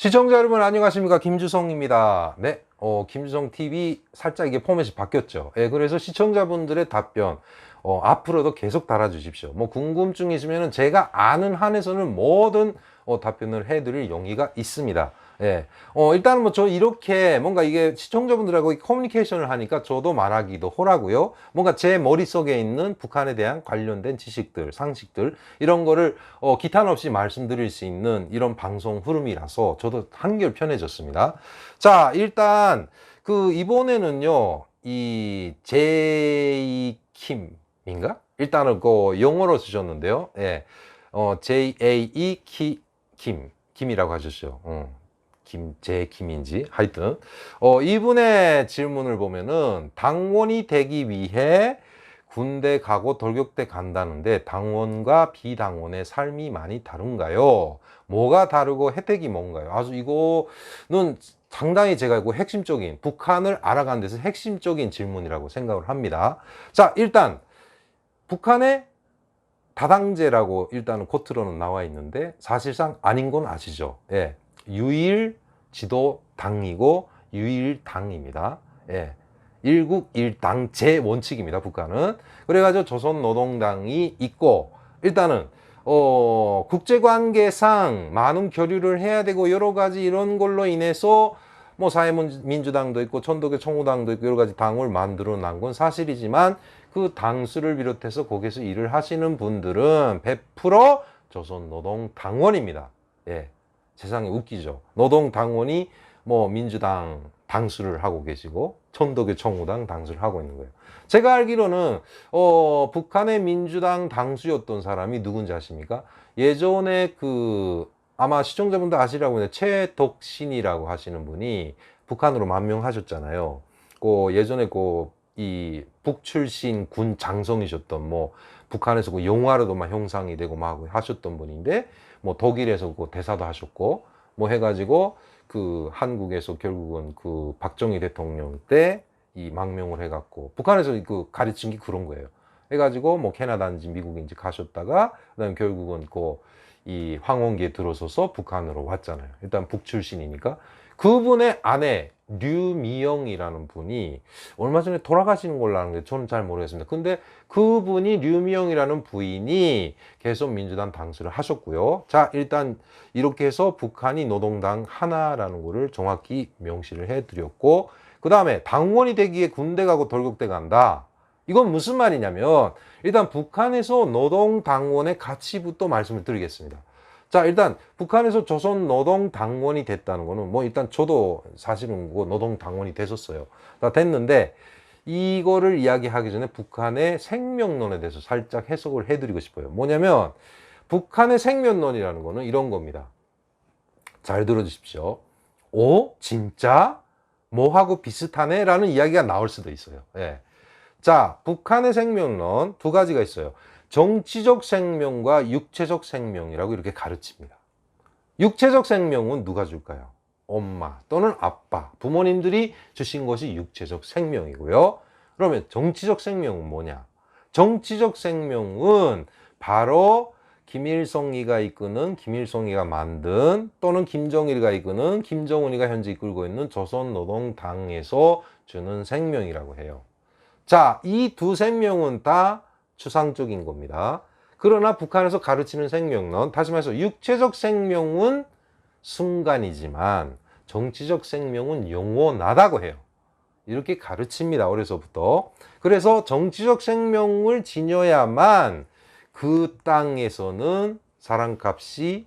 시청자 여러분 안녕하십니까 김주성입니다. 네, 어, 김주성 TV 살짝 이게 포맷이 바뀌었죠. 예, 그래서 시청자분들의 답변 어, 앞으로도 계속 달아주십시오. 뭐 궁금증 있으면은 제가 아는 한에서는 뭐든 어, 답변을 해드릴 용의가 있습니다. 예, 어, 일단은 뭐 저 이렇게 뭔가 이게 시청자분들하고 이 커뮤니케이션을 하니까 저도 말하기도 호라고요. 뭔가 제 머릿속에 있는 북한에 대한 관련된 지식들, 상식들 이런 거를 어, 기탄 없이 말씀드릴 수 있는 이런 방송 흐름이라서 저도 한결 편해졌습니다. 자, 일단 그 이번에는요. 이 제이 킴인가? 일단은 그 영어로 쓰셨는데요. 예. 어, J A E 키김 김이라고 하셨죠. 어. 김, 제 김인지 하여튼 어, 이분의 질문을 보면은 당원이 되기 위해 군대 가고 돌격대 간다는데 당원과 비당원의 삶이 많이 다른가요? 뭐가 다르고 혜택이 뭔가요? 아주 이거는 상당히 제가 이거 핵심적인 북한을 알아가는 데서 핵심적인 질문이라고 생각을 합니다. 자, 일단 북한의 다당제라고 일단은 코트로는 나와 있는데 사실상 아닌 건 아시죠? 예. 유일 지도 당이고 유일 당입니다. 예. 일국 일당제 원칙입니다. 북한은. 그래가지고 조선노동당이 있고 일단은 어, 국제관계상 많은 교류를 해야 되고 여러 가지 이런 걸로 인해서 뭐 사회민주당도 있고 천도교 청우당도 있고 여러 가지 당을 만들어 난 건 사실이지만 그 당수를 비롯해서 거기서 일을 하시는 분들은 100% 조선노동당원입니다. 예. 세상에 웃기죠. 노동당원이 뭐 민주당 당수를 하고 계시고 천도교 청우당 당수를 하고 있는 거예요. 제가 알기로는 어, 북한의 민주당 당수였던 사람이 누군지 아십니까? 예전에 그 아마 시청자분들 아시라고 하는데 최덕신이라고 하시는 분이 북한으로 만명하셨잖아요. 그 예전에 그 이 북출신 군 장성이셨던 뭐 북한에서 그 영화로도 막 형상이 되고 막 하셨던 분인데 뭐 독일에서 그 대사도 하셨고 뭐 해가지고 그 한국에서 결국은 그 박정희 대통령 때 이 망명을 해갖고 북한에서 그 가르친 게 그런 거예요. 해가지고 뭐 캐나다인지 미국인지 가셨다가 그다음에 결국은 그 이 황혼기에 들어서서 북한으로 왔잖아요. 일단 북 출신이니까 그분의 아내 류미영이라는 분이 얼마 전에 돌아가시는 걸로 아는데 저는 잘 모르겠습니다. 근데 그분이 류미영이라는 부인이 계속 민주당 당수를 하셨고요. 자, 일단 이렇게 해서 북한이 노동당 하나라는 거를 정확히 명시를 해드렸고, 그 다음에 당원이 되기에 군대 가고 돌격대 간다. 이건 무슨 말이냐면, 일단 북한에서 노동당원의 가치부터 말씀을 드리겠습니다. 자, 일단 북한에서 조선 노동 당원이 됐다는 거는 뭐 일단 저도 사실은 그 노동 당원이 됐었어요. 다 됐는데 이거를 이야기하기 전에 북한의 생명론에 대해서 살짝 해석을 해드리고 싶어요. 뭐냐면 북한의 생명론이라는 거는 이런 겁니다. 잘 들어주십시오. 오, 진짜? 뭐하고 비슷하네? 라는 이야기가 나올 수도 있어요. 예. 자, 북한의 생명론 두 가지가 있어요. 정치적 생명과 육체적 생명이라고 이렇게 가르칩니다. 육체적 생명은 누가 줄까요? 엄마 또는 아빠, 부모님들이 주신 것이 육체적 생명이고요. 그러면 정치적 생명은 뭐냐? 정치적 생명은 바로 김일성이가 이끄는 김일성이가 만든 또는 김정일이가 이끄는 김정은이가 현재 이끌고 있는 조선노동당에서 주는 생명이라고 해요. 자, 이 두 생명은 다 추상적인 겁니다. 그러나 북한에서 가르치는 생명론, 다시 말해서 육체적 생명은 순간이지만 정치적 생명은 영원하다고 해요. 이렇게 가르칩니다. 어려서부터. 그래서 정치적 생명을 지녀야만 그 땅에서는 사랑값이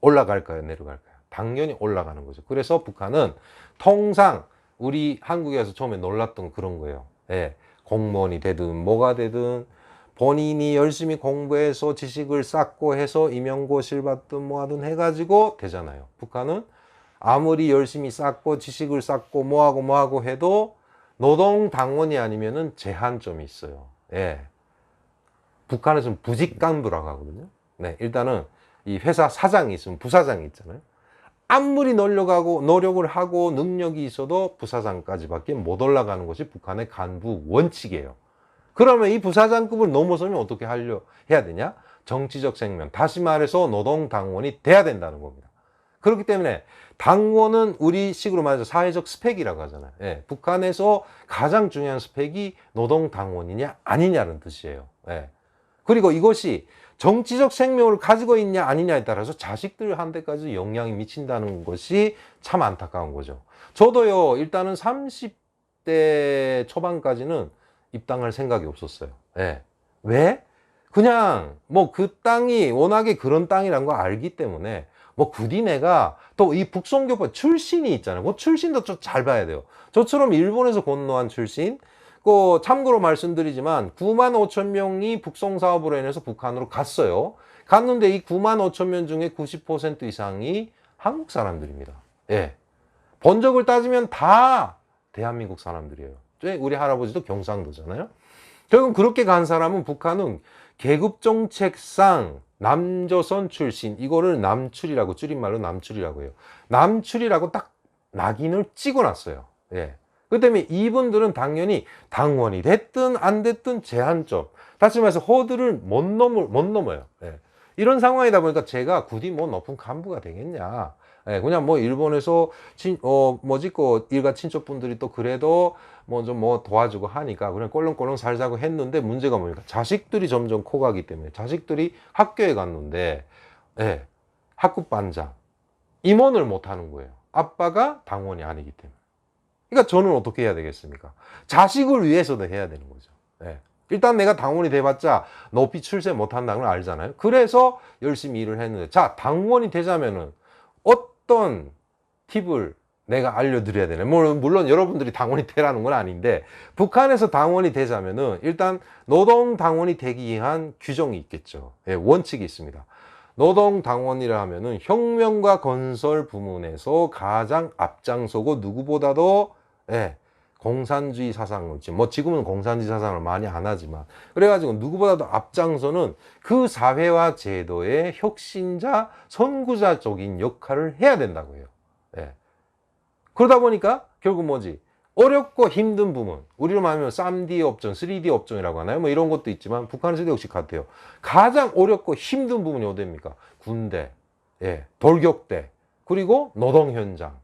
올라갈까요? 내려갈까요? 당연히 올라가는 거죠. 그래서 북한은 통상 우리 한국에서 처음에 놀랐던 그런 거예요. 예. 공무원이 되든 뭐가 되든 본인이 열심히 공부해서 지식을 쌓고 해서 임용고시를 받든 뭐하든 해가지고 되잖아요. 북한은 아무리 열심히 쌓고 지식을 쌓고 뭐하고 뭐하고 해도 노동당원이 아니면은 제한점이 있어요. 예. 북한에서는 부직 간부라고 하거든요. 네, 일단은 이 회사 사장이 있으면 부사장이 있잖아요. 아무리 노력하고 노력을 하고 능력이 있어도 부사장까지밖에 못 올라가는 것이 북한의 간부 원칙이에요. 그러면 이 부사장급을 넘어서면 어떻게 하려 해야 되냐? 정치적 생명, 다시 말해서 노동 당원이 돼야 된다는 겁니다. 그렇기 때문에 당원은 우리 식으로 말해서 사회적 스펙이라고 하잖아요. 예, 북한에서 가장 중요한 스펙이 노동 당원이냐 아니냐는 뜻이에요. 예. 그리고 이것이 정치적 생명을 가지고 있냐 아니냐에 따라서 자식들한테까지 영향이 미친다는 것이 참 안타까운 거죠. 저도요, 일단은 30대 초반까지는 입당할 생각이 없었어요. 예. 왜? 그냥 뭐 그 땅이 워낙에 그런 땅이란 거 알기 때문에 뭐 굳이 내가 또 이 북송교포 출신이 있잖아요. 그 출신도 좀 잘 봐야 돼요. 저처럼 일본에서 건너한 출신, 그 참고로 말씀드리지만 9만 5천 명이 북송 사업으로 인해서 북한으로 갔어요. 갔는데 이 9만 5천 명 중에 90% 이상이 한국 사람들입니다. 예. 번적을 따지면 다 대한민국 사람들이에요. 우리 할아버지도 경상도잖아요. 결국 그렇게 간 사람은 북한은 계급 정책상 남조선 출신 이거를 남출이라고 줄임말로 남출이라고 해요. 남출이라고 딱 낙인을 찍어놨어요. 예. 그 때문에 이분들은 당연히 당원이 됐든 안 됐든 제한점, 다시 말해서 허들을 못 넘을 못 넘어요. 예. 이런 상황이다 보니까 제가 굳이 뭐 높은 간부가 되겠냐. 예, 그냥 뭐 일본에서 친, 어, 뭐지, 그 일가 친척분들이 또 그래도 뭐 좀 뭐 도와주고 하니까 그냥 꼴렁꼴렁 살자고 했는데 문제가 뭐니까 자식들이 점점 커가기 때문에 자식들이 학교에 갔는데, 예, 학급 반장, 임원을 못 하는 거예요. 아빠가 당원이 아니기 때문에. 그러니까 저는 어떻게 해야 되겠습니까? 자식을 위해서도 해야 되는 거죠. 예. 일단 내가 당원이 돼봤자 높이 출세 못한다는 걸 알잖아요. 그래서 열심히 일을 했는데, 자, 당원이 되자면은 어떤 팁을 내가 알려드려야 되나? 물론, 물론 여러분들이 당원이 되라는 건 아닌데, 북한에서 당원이 되자면은 일단 노동 당원이 되기 위한 규정이 있겠죠. 예, 원칙이 있습니다. 노동 당원이라 하면은 혁명과 건설 부문에서 가장 앞장서고 누구보다도 예, 공산주의 사상을 지금 뭐 지금은 공산주의 사상을 많이 안 하지만 그래가지고 누구보다도 앞장서는 그 사회와 제도의 혁신자 선구자적인 역할을 해야 된다고 해요. 예. 그러다 보니까 결국 뭐지 어렵고 힘든 부분 우리로 말하면 3D 업종, 3D 업종이라고 하나요? 뭐 이런 것도 있지만 북한에서도 역시 같아요. 가장 어렵고 힘든 부분이 어디입니까? 군대, 예, 돌격대, 그리고 노동 현장.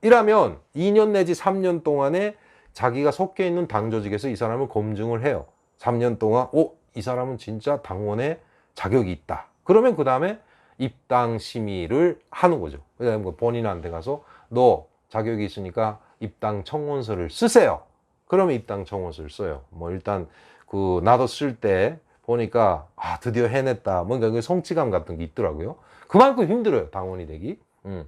이라면 2년 내지 3년 동안에 자기가 속해 있는 당 조직에서 이 사람을 검증을 해요. 3년 동안, 오, 이 사람은 진짜 당원의 자격이 있다. 그러면 그 다음에 입당 심의를 하는 거죠. 그다음에 뭐 본인한테 가서 너 자격이 있으니까 입당 청원서를 쓰세요. 그러면 입당 청원서를 써요. 뭐 일단 그 나도 쓸 때 보니까 아 드디어 해냈다. 뭔가 그 성취감 같은 게 있더라고요. 그만큼 힘들어요 당원이 되기. 음.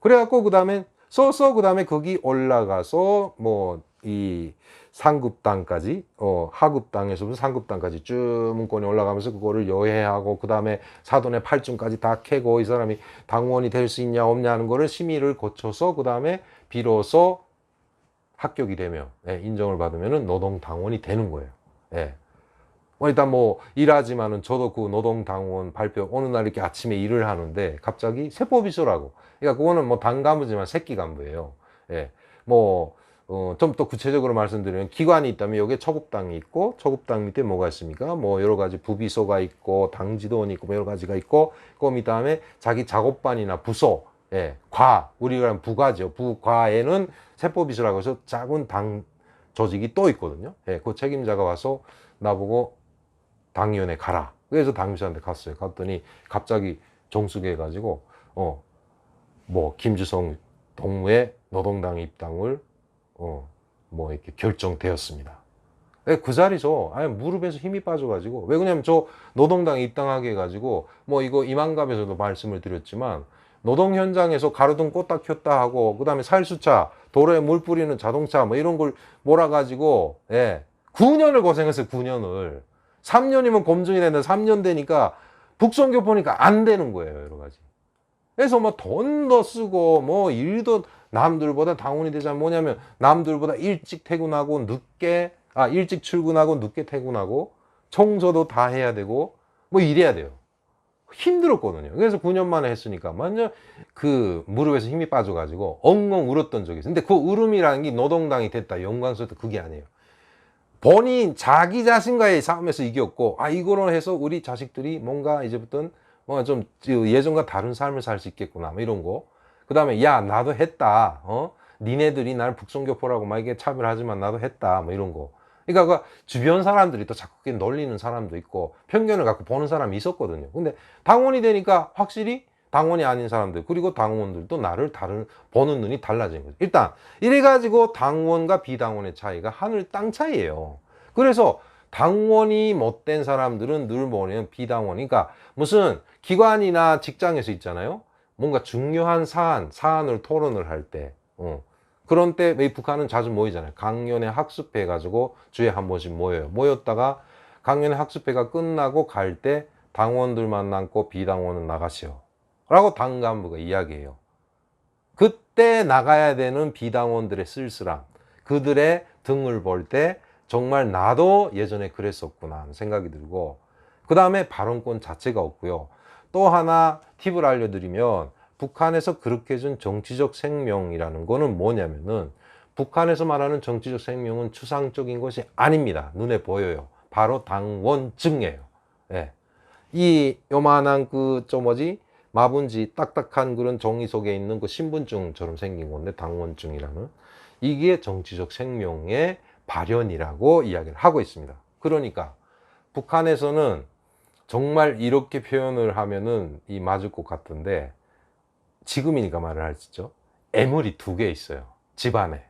그래갖고 그 다음에 써서 그 다음에 거기 올라가서 뭐 이 상급당까지 어 하급당에서부터 상급당까지 쭉 문건이 올라가면서 그거를 여해하고 그 다음에 사돈의 팔중까지 다 캐고 이 사람이 당원이 될 수 있냐 없냐 하는 거를 심의를 거쳐서 그 다음에 비로소 합격이 되면 예, 인정을 받으면은 노동 당원이 되는 거예요. 예. 뭐 일단 뭐 일하지만은 저도 그 노동 당원 발표 어느 날 이렇게 아침에 일을 하는데 갑자기 세법이소라고. 그러니까 그거는 뭐당 간부지만 새끼 간부예요. 예. 뭐 어, 구체적으로 말씀드리면 기관이 있다면 여기에 초급당이 있고 초급당 밑에 뭐가 있습니까? 뭐 여러 가지 부비소가 있고 당지도원이 있고 뭐 여러 가지가 있고 그 다음에 자기 작업반이나 부소 예, 과 우리가 부과죠. 부과에는 세법이소라고 해서 작은 당 조직이 또 있거든요. 예, 그 책임자가 와서 나보고 당위원회 가라. 그래서 당비서한테 갔어요. 갔더니 갑자기 정수해가지고 어 뭐 김주성 동무의 노동당 입당을 어 뭐 이렇게 결정되었습니다. 예, 그 자리죠. 아니 무릎에서 힘이 빠져가지고 왜 그러냐면 저 노동당에 입당하게 해가지고 뭐 이거 이만갑에서도 말씀을 드렸지만 노동 현장에서 가로등 꽂다 켰다 하고 그 다음에 살수차 도로에 물 뿌리는 자동차 뭐 이런 걸 몰아가지고 예. 9년을 고생했어요 9년을. 3년이면 검증이 되는데 3년 되니까 북송교 보니까 안 되는 거예요 여러 가지. 그래서 뭐 돈도 쓰고 뭐 일도 남들보다 당원이 되자면 뭐냐면 남들보다 일찍 퇴근하고 늦게 아 일찍 출근하고 늦게 퇴근하고 청소도 다 해야 되고 뭐 이래야 돼요 힘들었거든요. 그래서 9년 만에 했으니까 완전 그 무릎에서 힘이 빠져가지고 엉엉 울었던 적이 있어요. 근데 그 울음이라는 게 노동당이 됐다, 영광스럽다 그게 아니에요. 본인 자기 자신과의 싸움에서 이겼고 아 이거로 해서 우리 자식들이 뭔가 이제부터는 뭔가 좀 예전과 다른 삶을 살 수 있겠구나 뭐 이런 거. 그 다음에 야 나도 했다. 어? 니네들이 날 북송교포라고 막 이게 차별하지만 나도 했다. 뭐 이런 거. 그러니까 그 주변 사람들이 또 자꾸 놀리는 사람도 있고 편견을 갖고 보는 사람이 있었거든요. 근데 당원이 되니까 확실히 당원이 아닌 사람들 그리고 당원들도 나를 다른 보는 눈이 달라진 거죠. 일단 이래 가지고 당원과 비당원의 차이가 하늘 땅 차이예요. 그래서 당원이 못된 사람들은 늘 뭐냐면 비당원. 그러니까 무슨 기관이나 직장에서 있잖아요. 뭔가 중요한 사안, 사안을 토론을 할 때, 어. 그런 때, 이 북한은 자주 모이잖아요. 강연회 학습회 해가지고 주에 한 번씩 모여요. 모였다가 강연회 학습회가 끝나고 갈 때 당원들만 남고 비당원은 나가시오. 라고 당 간부가 이야기해요. 그때 나가야 되는 비당원들의 쓸쓸함, 그들의 등을 볼 때 정말 나도 예전에 그랬었구나 하는 생각이 들고, 그 다음에 발언권 자체가 없고요. 또 하나 팁을 알려드리면, 북한에서 그렇게 준 정치적 생명이라는 거는 뭐냐면은, 북한에서 말하는 정치적 생명은 추상적인 것이 아닙니다. 눈에 보여요. 바로 당원증이에요. 예. 이 요만한 그, 저 뭐지? 마분지 딱딱한 그런 종이 속에 있는 그 신분증처럼 생긴 건데 당원증이라는 이게 정치적 생명의 발현이라고 이야기를 하고 있습니다. 그러니까 북한에서는 정말 이렇게 표현을 하면은 이 맞을 것 같은데 지금이니까 말을 있죠. 애물이 두 개 있어요. 집안에.